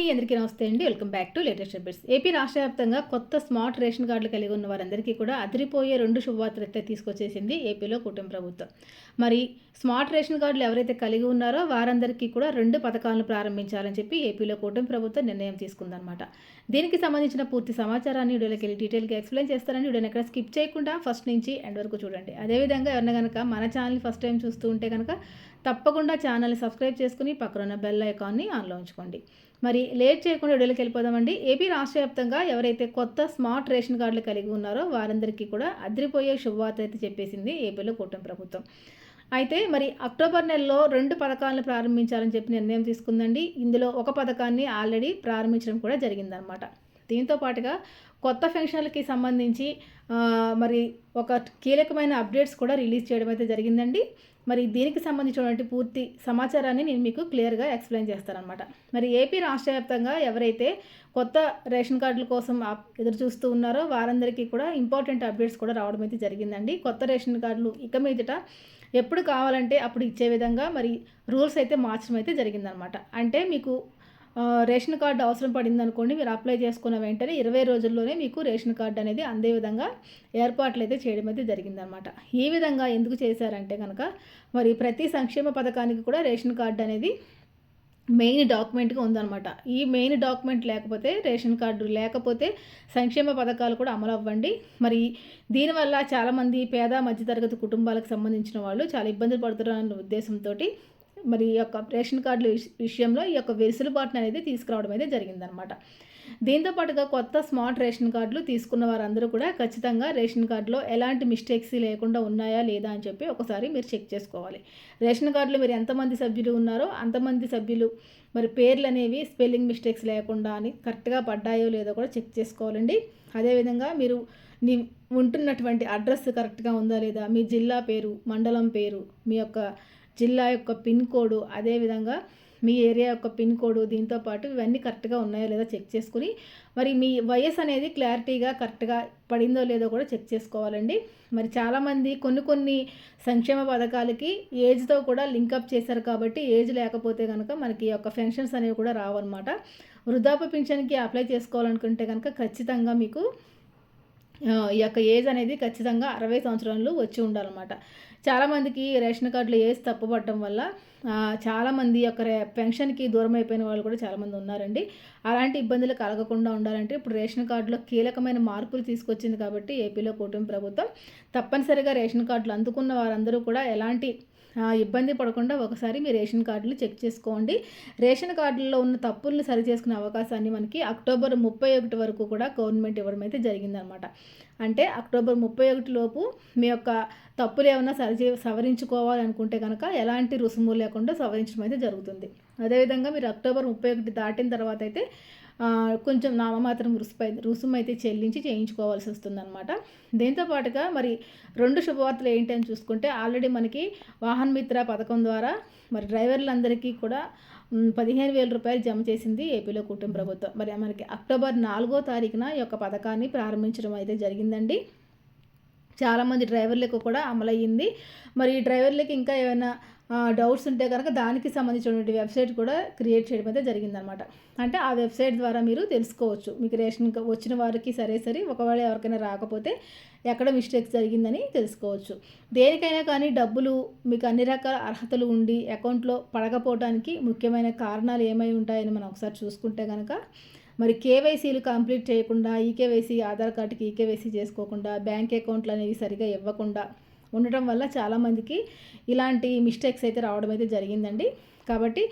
అండి అందరికీ నమస్తే అండి. Welcome back to latest updates. AP రాష్ట్ర వ్యాప్తంగా కొత్త స్మార్ట్ రేషన్ కార్డులు కలిగి ఉన్న వారందరికీ కూడా అదిరిపోయే రెండు శుభవార్తలు అయితే తీసుకొచ్చేసింది ఏపీలో కుటుంబ ప్రభుత్వం. మరి స్మార్ట్ రేషన్ కార్డులు ఎవరైతే కలిగి ఉన్నారో వారందరికీ కూడా రెండు పథకాలను ప్రారంభించాలని చెప్పి ఏపీలో కూటమి ప్రభుత్వం నిర్ణయం తీసుకుందనమాట దీనికి సంబంధించిన పూర్తి సమాచారాన్ని వీడియోలోకి వెళ్ళి డీటెయిల్గా ఎక్స్ప్లెయిన్ చేస్తారని వీడియోని ఎక్కడ స్కిప్ చేయకుండా ఫస్ట్ నుంచి ఎండ్ వరకు చూడండి. అదేవిధంగా ఎవరిన కనుక మన ఛానల్ ఫస్ట్ టైం చూస్తూ ఉంటే కనుక తప్పకుండా ఛానల్ని సబ్స్క్రైబ్ చేసుకుని పక్కన ఉన్న బెల్ ఐకాన్ని ఆన్లో ఉంచుకోండి. మరి లేట్ చేయకుండా వీడియోలోకి వెళ్ళిపోదామండి. ఏపీ రాష్ట్ర వ్యాప్తంగా ఎవరైతే కొత్త స్మార్ట్ రేషన్ కార్డులు కలిగి ఉన్నారో వారందరికీ కూడా అదిరిపోయే శుభవార్త అయితే చెప్పేసింది ఏపీలో కూటమి ప్రభుత్వం. అయితే మరి అక్టోబర్ నెలలో రెండు పథకాలను ప్రారంభించాలని చెప్పి నిర్ణయం తీసుకుందండి. ఇందులో ఒక పథకాన్ని ఆల్రెడీ ప్రారంభించడం కూడా జరిగిందనమాట దీంతో పాటుగా కొత్త ఫెన్షన్లకి సంబంధించి మరి ఒక కీలకమైన అప్డేట్స్ కూడా రిలీజ్ చేయడం అయితే జరిగిందండి. మరి దీనికి సంబంధించినటువంటి పూర్తి సమాచారాన్ని నేను మీకు క్లియర్గా ఎక్స్ప్లెయిన్ చేస్తానమాట మరి ఏపీ రాష్ట్ర వ్యాప్తంగా ఎవరైతే కొత్త రేషన్ కార్డుల కోసం ఎదురు చూస్తూ ఉన్నారో వారందరికీ కూడా ఇంపార్టెంట్ అప్డేట్స్ కూడా రావడం అయితే జరిగిందండి. కొత్త రేషన్ కార్డులు ఇక మీదట ఎప్పుడు కావాలంటే అప్పుడు ఇచ్చే విధంగా మరి రూల్స్ అయితే మార్చడం అయితే జరిగిందనమాట అంటే మీకు రేషన్ కార్డు అవసరం పడింది అనుకోండి మీరు అప్లై చేసుకున్న వెంటనే ఇరవై రోజుల్లోనే మీకు రేషన్ కార్డు అనేది అందే విధంగా ఏర్పాట్లు అయితే చేయడం అయితే జరిగిందనమాట ఈ విధంగా ఎందుకు చేశారంటే కనుక మరి ప్రతి సంక్షేమ పథకానికి కూడా రేషన్ కార్డు అనేది మెయిన్ డాక్యుమెంట్గా ఉందన్నమాట. ఈ మెయిన్ డాక్యుమెంట్ లేకపోతే రేషన్ కార్డు లేకపోతే సంక్షేమ పథకాలు కూడా అమలు అవ్వండి. మరి దీనివల్ల చాలామంది పేద మధ్యతరగతి కుటుంబాలకు సంబంధించిన వాళ్ళు చాలా ఇబ్బందులు పడుతున్నారన్న ఉద్దేశంతో మరి ఈ యొక్క రేషన్ కార్డుల విషయంలో ఈ యొక్క వెసులుబాటును అనేది తీసుకురావడం అయితే జరిగిందనమాట దీంతో పాటుగా కొత్త స్మార్ట్ రేషన్ కార్డులు తీసుకున్న వారందరూ కూడా ఖచ్చితంగా రేషన్ కార్డులో ఎలాంటి మిస్టేక్స్ లేకుండా ఉన్నాయా లేదా అని చెప్పి ఒకసారి మీరు చెక్ చేసుకోవాలి. రేషన్ కార్డులో మీరు ఎంతమంది సభ్యులు ఉన్నారో అంతమంది సభ్యులు మరి పేర్లు అనేవి స్పెల్లింగ్ మిస్టేక్స్ లేకుండా అని కరెక్ట్గా పడ్డాయో లేదో కూడా చెక్ చేసుకోవాలండి. అదేవిధంగా మీరు నీ ఉంటున్నటువంటి అడ్రస్ కరెక్ట్గా ఉందా లేదా మీ జిల్లా పేరు మండలం పేరు మీ యొక్క జిల్లా యొక్క పిన్ కోడ్ అదేవిధంగా మీ ఏరియా యొక్క పిన్ కోడ్ దీంతో పాటు ఇవన్నీ కరెక్ట్గా ఉన్నాయో లేదో చెక్ చేసుకుని మరి మీ వయసు అనేది క్లారిటీగా కరెక్ట్గా పడిందో లేదో కూడా చెక్ చేసుకోవాలండి. మరి చాలామంది కొన్ని కొన్ని సంక్షేమ పథకాలకి ఏజ్తో కూడా లింకప్ చేశారు కాబట్టి ఏజ్ లేకపోతే కనుక మనకి యొక్క పెన్షన్స్ అనేవి కూడా రావన్నమాట. వృద్ధాప్య పింఛన్కి అప్లై చేసుకోవాలనుకుంటే కనుక ఖచ్చితంగా మీకు ఈ యొక్క ఏజ్ అనేది ఖచ్చితంగా అరవై సంవత్సరాలు వచ్చి ఉండాలన్నమాట. చాలామందికి రేషన్ కార్డులు వేసి తప్పుపడటం వల్ల చాలామంది యొక్క పెన్షన్కి దూరం అయిపోయిన వాళ్ళు కూడా చాలామంది ఉన్నారండి. అలాంటి ఇబ్బందులు కలగకుండా ఉండాలంటే ఇప్పుడు రేషన్ కార్డులో కీలకమైన మార్పులు తీసుకొచ్చింది కాబట్టి ఏపీలో కూటమి ప్రభుత్వం. తప్పనిసరిగా రేషన్ కార్డులు అందుకున్న వారందరూ కూడా ఎలాంటి ఇబ్బంది పడకుండా ఒకసారి మీ రేషన్ కార్డులు చెక్ చేసుకోండి. రేషన్ కార్డుల్లో ఉన్న తప్పులను సరి చేసుకునే అవకాశాన్ని మనకి అక్టోబర్ ముప్పై ఒకటి వరకు కూడా గవర్నమెంట్ ఇవ్వడం అయితే జరిగిందనమాట. అంటే అక్టోబర్ ముప్పై ఒకటి లోపు మీ యొక్క తప్పులు ఏమైనా సరి సవరించుకోవాలనుకుంటే కనుక ఎలాంటి రుసుము లేకుండా సవరించడం అయితే జరుగుతుంది. అదేవిధంగా మీరు అక్టోబర్ ముప్పై ఒకటి దాటిన తర్వాత అయితే కొంచెం నామమాత్రం రుసుపై రుసుము అయితే చెల్లించి చేయించుకోవాల్సి వస్తుందన్నమాట. దీంతోపాటుగా మరి రెండు శుభవార్తలు ఏంటి అని చూసుకుంటే ఆల్రెడీ మనకి వాహన్ మిత్ర పథకం ద్వారా మరి డ్రైవర్లందరికీ కూడా పదిహేను వేల రూపాయలు జమ చేసింది ఏపీలో కుటుంబ ప్రభుత్వం. మరి మనకి అక్టోబర్ నాలుగో తారీఖున ఈ యొక్క పథకాన్ని ప్రారంభించడం అయితే జరిగిందండి. చాలామంది డ్రైవర్లకు కూడా అమలయ్యింది. మరి ఈ డ్రైవర్లకు ఇంకా ఏమైనా డౌట్స్ ఉంటే కనుక దానికి సంబంధించినటువంటి వెబ్సైట్ కూడా క్రియేట్ చేయడం అయితే జరిగిందనమాట అంటే ఆ వెబ్సైట్ ద్వారా మీరు తెలుసుకోవచ్చు. మీకు రేషన్ వచ్చిన వారికి సరే సరే ఒకవేళ ఎవరికైనా రాకపోతే ఎక్కడ మిస్టేక్స్ జరిగిందని తెలుసుకోవచ్చు. దేనికైనా కానీ డబ్బులు మీకు అన్ని రకాల అర్హతలు ఉండి అకౌంట్లో పడకపోవడానికి ముఖ్యమైన కారణాలు ఏమై ఉంటాయని మనం ఒకసారి చూసుకుంటే కనుక మరి కేవైసీలు కంప్లీట్ చేయకుండా ఈకేవైసీ ఆధార్ కార్డుకి ఈకేవైసీ చేసుకోకుండా బ్యాంక్ అకౌంట్లు అనేవి సరిగా ఇవ్వకుండా ఉండటం వల్ల చాలామందికి ఇలాంటి మిస్టేక్స్ అయితే రావడం అయితే జరిగిందండి. కాబట్టి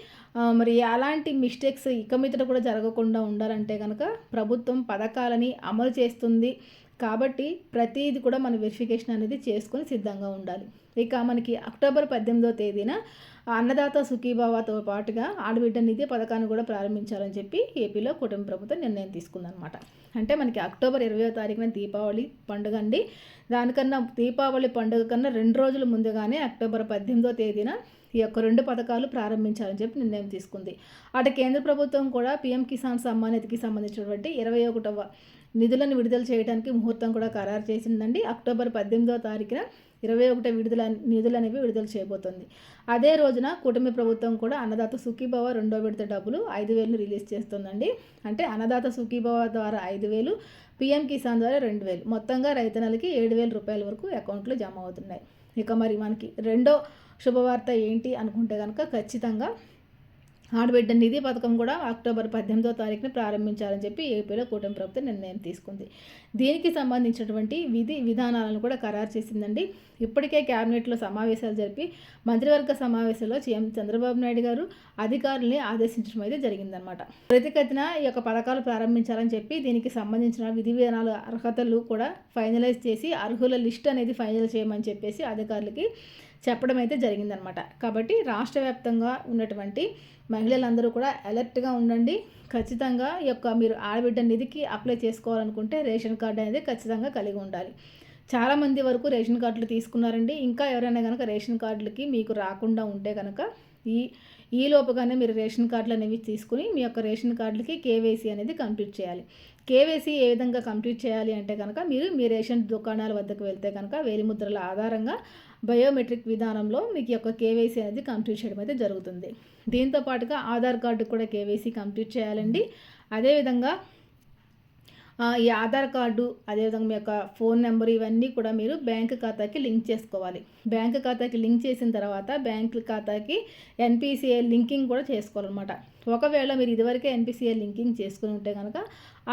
మరి అలాంటి మిస్టేక్స్ ఇక మీదట కూడా జరగకుండా ఉండాలంటే కనుక ప్రభుత్వం పథకాలని అమలు చేస్తుంది. కాబట్టి ప్రతిది కూడా మన వెరిఫికేషన్ అనేది చేసుకొని సిద్ధంగా ఉండాలి. ఇక మనకి అక్టోబర్ పద్దెనిమిదో తేదీన అన్నదాత సుఖీభావతో పాటుగా ఆడబిడ్డ నిధి పథకాన్ని కూడా ప్రారంభించాలని చెప్పి ఏపీలో కుటుంబ ప్రభుత్వం నిర్ణయం తీసుకుందనమాట అంటే మనకి అక్టోబర్ ఇరవయో తారీఖున దీపావళి పండుగ అండి. దానికన్నా దీపావళి పండుగ కన్నా రెండు రోజుల ముందుగానే అక్టోబర్ పద్దెనిమిదో తేదీన ఈ యొక్క రెండు పథకాలు ప్రారంభించాలని చెప్పి నిర్ణయం తీసుకుంది. అటు కేంద్ర ప్రభుత్వం కూడా పీఎం కిసాన్ సమ్మాన్ నిధికి సంబంధించినటువంటి ఇరవై ఒకటవ నిధులను విడుదల చేయడానికి ముహూర్తం కూడా ఖరారు చేసిందండి. అక్టోబర్ పద్దెనిమిదో తారీఖున ఇరవై ఒకటో విడుదల నిధులు అనేవి విడుదల చేయబోతోంది. అదే రోజున కుటుంబ ప్రభుత్వం కూడా అన్నదాత సుఖీభవ రెండో విడత డబ్బులు ఐదు వేలు రిలీజ్ చేస్తుందండి. అంటే అన్నదాత సుఖీభవ ద్వారా ఐదు వేలు పిఎం కిసాన్ ద్వారా రెండు వేలు. మొత్తంగా రైతన్నలకి ఏడు వేల రూపాయల వరకు అకౌంట్లో జమ అవుతున్నాయి. ఇక మరి మనకి రెండో శుభవార్త ఏంటి అనుకుంటే కనుక ఖచ్చితంగా ఆడబిడ్డ నిధి పథకం కూడా అక్టోబర్ పద్దెనిమిదో తారీఖున ప్రారంభించాలని చెప్పి ఏపీలో కూటమి ప్రభుత్వం నిర్ణయం తీసుకుంది. దీనికి సంబంధించినటువంటి విధి విధానాలను కూడా ఖరారు చేసిందండి. ఇప్పటికే కేబినెట్లో సమావేశాలు జరిపి మంత్రివర్గ సమావేశంలో సీఎం చంద్రబాబు నాయుడు గారు అధికారుల్ని ఆదేశించడం అయితే జరిగిందనమాట ప్రతిగతిన ఈ యొక్క పథకాలు ప్రారంభించాలని చెప్పి దీనికి సంబంధించిన విధి విధానాలు అర్హతలు కూడా ఫైనలైజ్ చేసి అర్హుల లిస్ట్ అనేది ఫైనల్ చేయమని చెప్పేసి అధికారులకి చెప్పడం అయితే జరిగిందనమాట. కాబట్టి రాష్ట్ర వ్యాప్తంగా ఉన్నటువంటి మహిళలందరూ కూడా అలర్ట్గా ఉండండి. ఖచ్చితంగా ఈ యొక్క మీరు ఆడబిడ్డ నిధికి అప్లై చేసుకోవాలనుకుంటే రేషన్ కార్డు అనేది ఖచ్చితంగా కలిగి ఉండాలి. చాలామంది వరకు రేషన్ కార్డులు తీసుకున్నారండి. ఇంకా ఎవరైనా కనుక రేషన్ కార్డులకి మీకు రాకుండా ఉంటే కనుక ఈ ఈ లోపుగానే మీరు రేషన్ కార్డులు అనేవి తీసుకుని మీ యొక్క రేషన్ కార్డులకి కేవైసీ అనేది కంప్లీట్ చేయాలి. కేవైసీ ఏ విధంగా కంప్లీట్ చేయాలి అంటే కనుక మీరు మీ రేషన్ దుకాణాల వద్దకు వెళ్తే కనుక వేలిముద్రల ఆధారంగా బయోమెట్రిక్ విధానంలో మీకు యొక్క కేవైసీ అనేది కంప్లీట్ చేయడం అయితే జరుగుతుంది. దీంతో పాటుగా ఆధార్ కార్డు కూడా కేవైసీ కంప్లీట్ చేయాలండి. అదేవిధంగా ఈ ఆధార్ కార్డు అదేవిధంగా మీ యొక్క ఫోన్ నెంబర్ ఇవన్నీ కూడా మీరు బ్యాంక్ ఖాతాకి లింక్ చేసుకోవాలి. బ్యాంక్ ఖాతాకి లింక్ చేసిన తర్వాత బ్యాంక్ ఖాతాకి ఎన్పిసిఐ లింకింగ్ కూడా చేసుకోవాలన్నమాట. ఒకవేళ మీరు ఇదివరకే ఎన్పిసిఐ లింకింగ్ చేసుకుని ఉంటే కనుక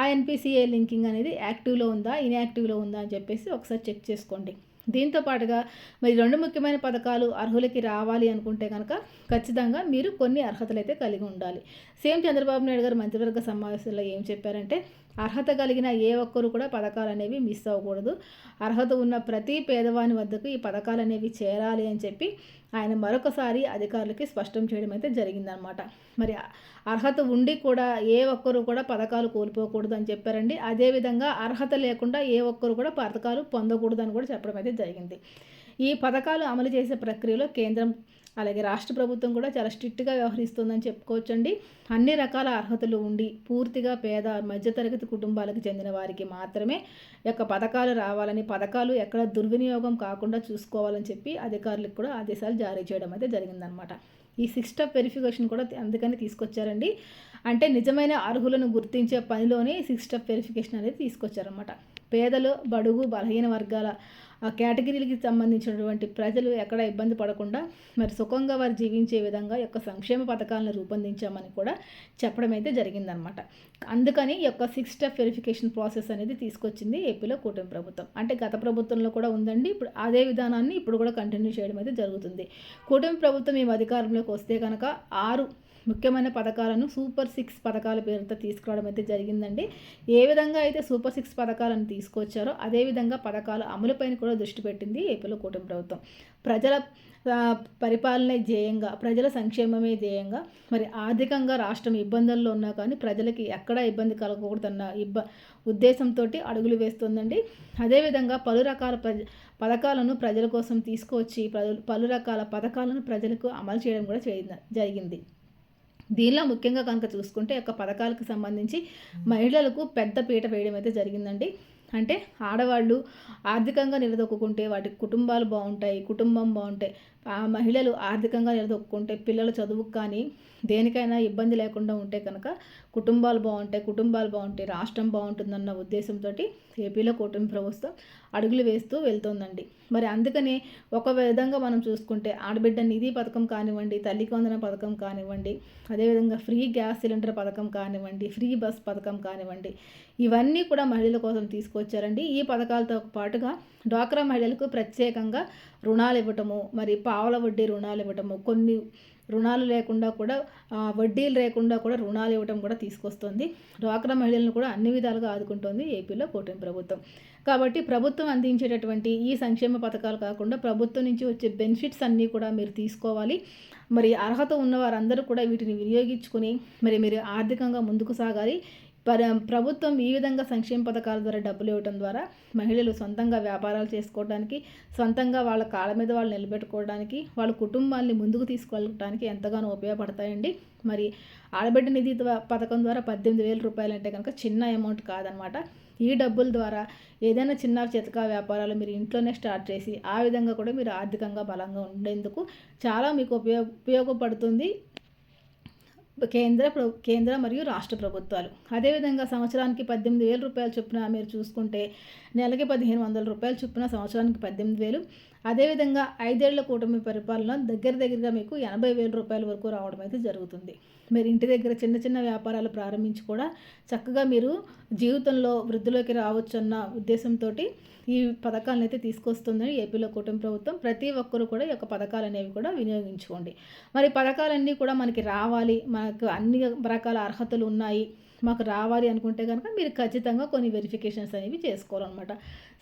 ఆ ఎన్పిసిఐ లింకింగ్ అనేది యాక్టివ్లో ఉందా ఇన్యాక్టివ్లో ఉందా అని చెప్పేసి ఒకసారి చెక్ చేసుకోండి. దీంతో పాటుగా మరి రెండు ముఖ్యమైన పథకాలు అర్హులకి రావాలి అనుకుంటే కనుక ఖచ్చితంగా మీరు కొన్ని అర్హతలు అయితే కలిగి ఉండాలి. సేమ్ చంద్రబాబు నాయుడు గారు మంత్రివర్గ సమావేశంలో ఏం చెప్పారంటే అర్హత కలిగిన ఏ ఒక్కరు కూడా పథకాలు అనేవి మిస్ అవ్వకూడదు. అర్హత ఉన్న ప్రతి పేదవాని వద్దకు ఈ పథకాలు అనేవి చేరాలి అని చెప్పి ఆయన మరొకసారి అధికారులకి స్పష్టం చేయడం అయితే జరిగిందనమాట మరి అర్హత ఉండి కూడా ఏ ఒక్కరు కూడా పథకాలు కోల్పోకూడదు అని చెప్పారండి. అదేవిధంగా అర్హత లేకుండా ఏ ఒక్కరు కూడా పథకాలు పొందకూడదు అని కూడా చెప్పడం అయితే జరిగింది. ఈ పథకాలు అమలు చేసే ప్రక్రియలో కేంద్రం అలాగే రాష్ట్ర ప్రభుత్వం కూడా చాలా స్ట్రిక్ట్గా వ్యవహరిస్తుందని చెప్పుకోవచ్చండి. అన్ని రకాల అర్హతలు ఉండి పూర్తిగా పేద మధ్యతరగతి కుటుంబాలకు చెందిన వారికి మాత్రమే యొక్క పథకాలు రావాలని పథకాలు ఎక్కడ దుర్వినియోగం కాకుండా చూసుకోవాలని చెప్పి అధికారులకు కూడా ఆదేశాలు జారీ చేయడం అయితే జరిగిందనమాట ఈ సిక్స్ స్టెప్ వెరిఫికేషన్ కూడా అందుకని తీసుకొచ్చారండి. అంటే నిజమైన అర్హులను గుర్తించే పనిలోనే సిక్స్ స్టెప్ వెరిఫికేషన్ అనేది తీసుకొచ్చారనమాట పేదలు బడుగు బలహీన వర్గాల ఆ కేటగిరీలకి సంబంధించినటువంటి ప్రజలు ఎక్కడ ఇబ్బంది పడకుండా మరి సుఖంగా వారు జీవించే విధంగా యొక్క సంక్షేమ పథకాలను రూపొందించామని కూడా చెప్పడం అయితే జరిగిందనమాట. అందుకని యొక్క సిక్స్ స్టెప్ వెరిఫికేషన్ ప్రాసెస్ అనేది తీసుకొచ్చింది ఏపీలో కూటమి ప్రభుత్వం. అంటే గత ప్రభుత్వంలో కూడా ఉందండి ఇప్పుడు అదే విధానాన్ని ఇప్పుడు కూడా కంటిన్యూ చేయడం అయితే జరుగుతుంది. కూటమి ప్రభుత్వం మేము అధికారంలోకి వస్తే కనుక ఆరు ముఖ్యమైన పథకాలను సూపర్ సిక్స్ పథకాల పేరుతో తీసుకురావడం అయితే జరిగిందండి. ఏ విధంగా అయితే సూపర్ సిక్స్ పథకాలను తీసుకొచ్చారో అదేవిధంగా పథకాల అమలుపైన కూడా దృష్టి పెట్టింది ఏపీలో కూటమి ప్రభుత్వం. ప్రజల పరిపాలనే ధ్యేయంగా ప్రజల సంక్షేమమే ధ్యేయంగా మరి ఆర్థికంగా రాష్ట్రం ఇబ్బందుల్లో ఉన్నా కానీ ప్రజలకి ఎక్కడా ఇబ్బంది కలగకూడదన్న ఇబ్బ ఉద్దేశంతో అడుగులు వేస్తుందండి. అదేవిధంగా పలు రకాల ప్రజ పథకాలను ప్రజల కోసం తీసుకువచ్చి పలు రకాల పథకాలను ప్రజలకు అమలు చేయడం కూడా జరిగింది. దీనిలో ముఖ్యంగా కనుక చూసుకుంటే యొక్క పథకాలకు సంబంధించి మహిళలకు పెద్ద పీట వేయడం అయితే జరిగిందండి. అంటే ఆడవాళ్ళు ఆర్థికంగా నిలదొక్కుంటే వాటి కుటుంబాలు బాగుంటాయి కుటుంబం బాగుంటాయి ఆ మహిళలు ఆర్థికంగా నిలదొక్కుంటే పిల్లల చదువుకు కానీ దేనికైనా ఇబ్బంది లేకుండా ఉంటే కనుక కుటుంబాలు బాగుంటాయి కుటుంబాలు బాగుంటాయి రాష్ట్రం బాగుంటుందన్న ఉద్దేశంతో ఏపీలో కూటమి ప్రభుత్వం అడుగులు వేస్తూ వెళ్తోందండి. మరి అందుకనే ఒక విధంగా మనం చూసుకుంటే ఆడబిడ్డ నిధి పథకం కానివ్వండి తల్లి కొందన పథకం కానివ్వండి అదేవిధంగా ఫ్రీ గ్యాస్ సిలిండర్ పథకం కానివ్వండి ఫ్రీ బస్ పథకం కానివ్వండి ఇవన్నీ కూడా మహిళల కోసం తీసుకొచ్చారండి. ఈ పథకాలతో పాటుగా డ్వాక్రా మహిళలకు ప్రత్యేకంగా రుణాలు ఇవ్వటము మరి పావుల వడ్డీ రుణాలు ఇవ్వటము కొన్ని రుణాలు లేకుండా కూడా వడ్డీలు లేకుండా కూడా రుణాలు ఇవ్వడం కూడా తీసుకొస్తుంది. డ్వాక్రా మహిళలను కూడా అన్ని విధాలుగా ఆదుకుంటుంది ఏపీలో కూటమి ప్రభుత్వం. కాబట్టి ప్రభుత్వం అందించేటటువంటి ఈ సంక్షేమ పథకాలు కాకుండా ప్రభుత్వం నుంచి వచ్చే బెనిఫిట్స్ అన్నీ కూడా మీరు తీసుకోవాలి. మరి అర్హత ఉన్న వారందరూ కూడా వీటిని వినియోగించుకుని మరి మీరు ఆర్థికంగా ముందుకు సాగాలి. ప్రభుత్వం ఈ విధంగా సంక్షేమ పథకాల ద్వారా డబ్బులు ఇవ్వడం ద్వారా మహిళలు సొంతంగా వ్యాపారాలు చేసుకోవడానికి సొంతంగా వాళ్ళ కాళ్ళ మీద వాళ్ళు నిలబెట్టుకోవడానికి వాళ్ళ కుటుంబాన్ని ముందుకు తీసుకెళ్ళడానికి ఎంతగానో ఉపయోగపడతాయండి. మరి ఆడబిడ్డ నిధి పథకం ద్వారా పద్దెనిమిది వేల రూపాయలు అంటే కనుక చిన్న అమౌంట్ కాదనమాట. ఈ డబ్బుల ద్వారా ఏదైనా చిన్న చితకా వ్యాపారాలు మీరు ఇంట్లోనే స్టార్ట్ చేసి ఆ విధంగా కూడా మీరు ఆర్థికంగా బలంగా ఉండేందుకు చాలా మీకు ఉపయోగ ఉపయోగపడుతుంది. కేంద్ర ప్ర కేంద్ర మరియు రాష్ట్ర ప్రభుత్వాలు. అదేవిధంగా సంవత్సరానికి పద్దెనిమిది వేల రూపాయలు చొప్పున మీరు చూసుకుంటే నెలకి పదిహేను వందల రూపాయలు చొప్పున సంవత్సరానికి పద్దెనిమిది వేలు. అదేవిధంగా ఐదేళ్ళ కూటమి పరిపాలన దగ్గర దగ్గరగా మీకు ఎనభై వేల రూపాయల వరకు రావడం అయితే జరుగుతుంది. మీరు ఇంటి దగ్గర చిన్న చిన్న వ్యాపారాలు ప్రారంభించి కూడా చక్కగా మీరు జీవితంలో వృద్ధిలోకి రావచ్చన్న ఉద్దేశంతో ఈ పథకాలను అయితే తీసుకొస్తుందని ఏపీలో కూటమి ప్రభుత్వం. ప్రతి ఒక్కరు కూడా ఈ యొక్క పథకాలు అనేవి కూడా వినియోగించుకోండి. మరి పథకాలన్నీ కూడా మనకి రావాలి. మనకు అన్ని రకాల అర్హతలు ఉన్నాయి. మాకు రావాలి అనుకుంటే కనుక మీరు ఖచ్చితంగా కొన్ని వెరిఫికేషన్స్ అనేవి చేసుకోవాలన్నమాట.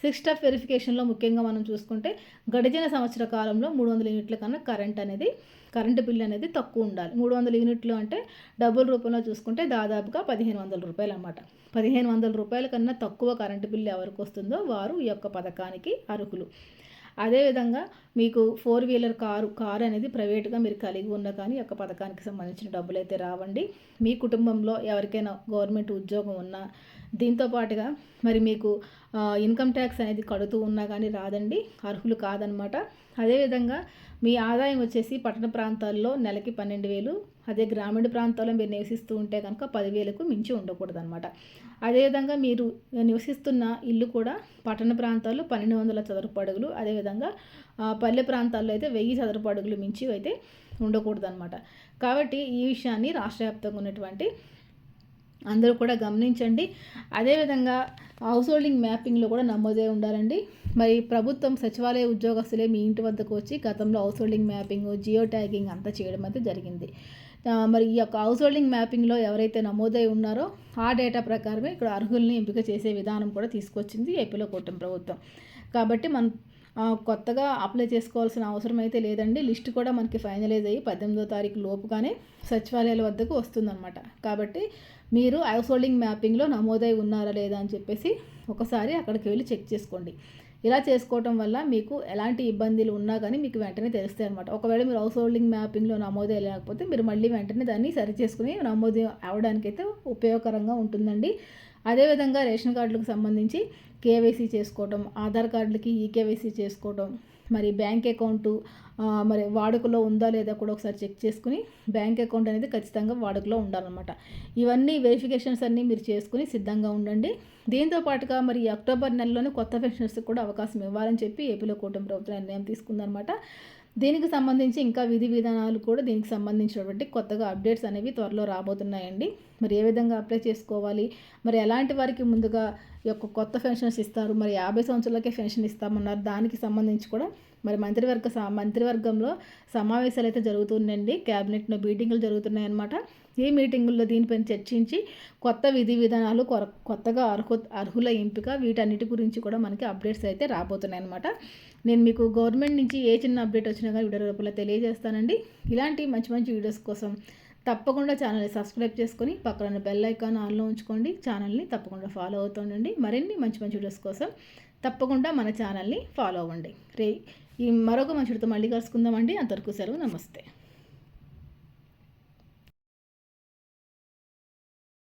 సిక్స్ స్టెప్ వెరిఫికేషన్లో ముఖ్యంగా మనం చూసుకుంటే గడిచిన సంవత్సర కాలంలో మూడు వందల యూనిట్ల కన్నా కరెంట్ అనేది కరెంటు బిల్ అనేది తక్కువ ఉండాలి. మూడు వందల యూనిట్లు అంటే డబ్బుల రూపంలో చూసుకుంటే దాదాపుగా పదిహేను వందల రూపాయలు అనమాట పదిహేను వందల రూపాయల కన్నా తక్కువ కరెంటు బిల్లు ఎవరికి వస్తుందో వారు ఈ యొక్క పథకానికి అర్హులు. అదేవిధంగా మీకు ఫోర్ వీలర్ కారు కారు అనేది ప్రైవేట్గా మీరు కలిగి ఉన్న కానీ యొక్క పథకానికి సంబంధించిన డబ్బులు అయితే రావండి. మీ కుటుంబంలో ఎవరికైనా గవర్నమెంట్ ఉద్యోగం ఉన్నా దీంతో పాటుగా మరి మీకు ఇన్కమ్ ట్యాక్స్ అనేది కడుతూ ఉన్నా కానీ రాదండి. అర్హులు కాదనమాట అదేవిధంగా మీ ఆదాయం వచ్చేసి పట్టణ ప్రాంతాల్లో నెలకి పన్నెండు వేలు అదే గ్రామీణ ప్రాంతాల్లో మీరు నివసిస్తూ ఉంటే కనుక పదివేలకు మించి ఉండకూడదు అనమాట అదేవిధంగా మీరు నివసిస్తున్న ఇల్లు కూడా పట్టణ ప్రాంతాల్లో పన్నెండు వందల చదరపు అడుగులు అదేవిధంగా పల్లె ప్రాంతాల్లో అయితే వెయ్యి చదరపు అడుగులు మించి అయితే ఉండకూడదు అనమాట కాబట్టి ఈ విషయాన్ని రాష్ట్ర వ్యాప్తంగా ఉన్నటువంటి అందరూ కూడా గమనించండి. అదేవిధంగా హౌస్ హోల్డింగ్ మ్యాపింగ్లో కూడా నమోదై ఉండాలండి. మరి ప్రభుత్వం సచివాలయ ఉద్యోగస్తులే మీ ఇంటి వద్దకు వచ్చి గతంలో house holding mapping geo tagging అంతా చేయడం అయితే జరిగింది. మరి ఈ యొక్క హౌస్ హోల్డింగ్ మ్యాపింగ్లో ఎవరైతే నమోదై ఉన్నారో ఆ డేటా ప్రకారమే ఇక్కడ అర్హుల్ని ఎంపిక చేసే విధానం కూడా తీసుకొచ్చింది ఏపీలో కూటమి ప్రభుత్వం. కాబట్టి మనం కొత్తగా అప్లై చేసుకోవాల్సిన అవసరం అయితే లేదండి. లిస్ట్ కూడా మనకి ఫైనలైజ్ అయ్యి పద్దెనిమిదో తారీఖు లోపుగానే సచివాలయాల వద్దకు వస్తుందన్నమాట. కాబట్టి మీరు హౌస్ హోల్డింగ్ మ్యాపింగ్లో నమోదై ఉన్నారా లేదా అని చెప్పేసి ఒకసారి అక్కడికి వెళ్ళి చెక్ చేసుకోండి. ఇలా చేసుకోవటం వల్ల మీకు ఎలాంటి ఇబ్బందులు ఉన్నా కానీ మీకు వెంటనే తెలుస్తాయి అనమాట ఒకవేళ మీరు హౌస్ హోల్డింగ్ మ్యాపింగ్లో నమోదు లేకపోతే మీరు మళ్ళీ వెంటనే దాన్ని సరి చేసుకుని నమోదు అవడానికైతే ఉపయోగకరంగా ఉంటుందండి. అదేవిధంగా రేషన్ కార్డులకు సంబంధించి కేవైసీ చేసుకోవటం ఆధార్ కార్డులకి ఈకేవైసీ చేసుకోవటం మరి బ్యాంక్ అకౌంటు మరి వాడుకలో ఉందా లేదా కూడా ఒకసారి చెక్ చేసుకుని బ్యాంక్ అకౌంట్ అనేది ఖచ్చితంగా వాడుకలో ఉండాలన్నమాట. ఇవన్నీ వెరిఫికేషన్స్ అన్నీ మీరు చేసుకుని సిద్ధంగా ఉండండి. దీంతో పాటుగా మరి అక్టోబర్ నెలలోనే కొత్త పెన్షన్స్కి కూడా అవకాశం ఇవ్వాలని చెప్పి ఏపీలో కూటమి ప్రభుత్వం నిర్ణయం తీసుకుందనమాట దీనికి సంబంధించి ఇంకా విధి విధానాలు కూడా దీనికి సంబంధించినటువంటి కొత్తగా అప్డేట్స్ అనేవి త్వరలో రాబోతున్నాయండి. మరి ఏ విధంగా అప్లై చేసుకోవాలి? మరి ఎలాంటి వారికి ముందుగా ఈ యొక్క కొత్త పెన్షన్స్ ఇస్తారు? మరి యాభై సంవత్సరాలకే పెన్షన్ ఇస్తామన్నారు. దానికి సంబంధించి కూడా మరి మంత్రివర్గ మంత్రివర్గంలో సమావేశాలు అయితే జరుగుతుందండి క్యాబినెట్లో మీటింగ్లు జరుగుతున్నాయి అన్నమాట ఈ మీటింగుల్లో దీనిపై చర్చించి కొత్త విధి విధానాలు కొత్తగా అర్హు అర్హుల ఎంపిక వీటన్నిటి గురించి కూడా మనకి అప్డేట్స్ అయితే రాబోతున్నాయి అనమాట నేను మీకు గవర్నమెంట్ నుంచి ఏ చిన్న అప్డేట్ వచ్చినా కానీ వీడియో రూపంలో తెలియజేస్తానండి. ఇలాంటి మంచి మంచి వీడియోస్ కోసం తప్పకుండా ఛానల్ని సబ్స్క్రైబ్ చేసుకొని పక్కన బెల్ ఐకాన్ ఆన్లో ఉంచుకోండి. ఛానల్ని తప్పకుండా ఫాలో అవుతుండండి మరిన్ని మంచి మంచి వీడియోస్ కోసం తప్పకుండా మన ఛానల్ని ఫాలో అవ్వండి. రే ఈ మరొక మంచితో మళ్ళీ కలుసుకుందామండి. అంతవరకు సెలవు. నమస్తే.